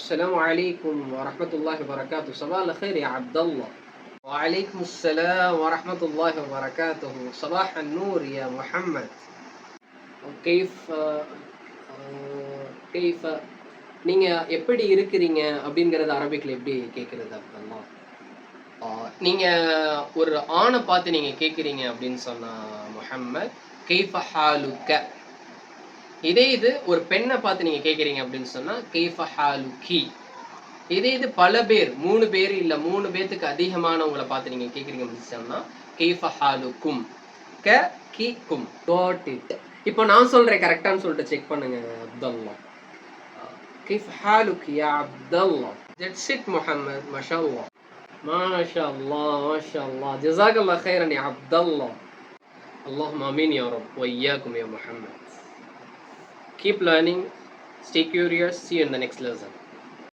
السلام عليكم ورحمة الله وبركاته صباح الخير يا عبد الله وعليكم السلام ورحمة الله وبركاته صباح النور يا محمد كيف آه، كيف நீங்க எப்படி இருக்கிறீங்க அப்படிங்கறது அரபிக்ல எப்படி கேக்குறது அப்துல்லா ஆஹ் நீங்க ஒரு ஆணை பார்த்து நீங்க கேக்குறீங்க அப்படின்னு சொன்னா முஹம்மத் கைஃப ஹாலுக்க இதே இது ஒரு பெண்ணை பார்த்து நீங்க கேக்குறீங்க அப்படின்னு சொன்னா கைஃப ஹாலுக்கி இதே இது பல பேர் மூணு பேர் இல்ல மூணு பேத்துக்கு அதிகமானவங்களை பார்த்து நீங்க கேக்குறீங்க அப்படின்னு சொன்னா கைஃப ஹாலுக்கும் க கி கும் got it இப்போ நான் சொல்றேன் கரெக்டான்னு சொல்லிட்டு செக் பண்ணுங்க Abdullah كيف حالك يا عبد الله That's it محمد ما شاء الله ما شاء الله ما شاء الله جزاك الله خيرا يا عبد الله اللهم امين يا رب واياكم يا محمد keep learning stay curious see you in the next lesson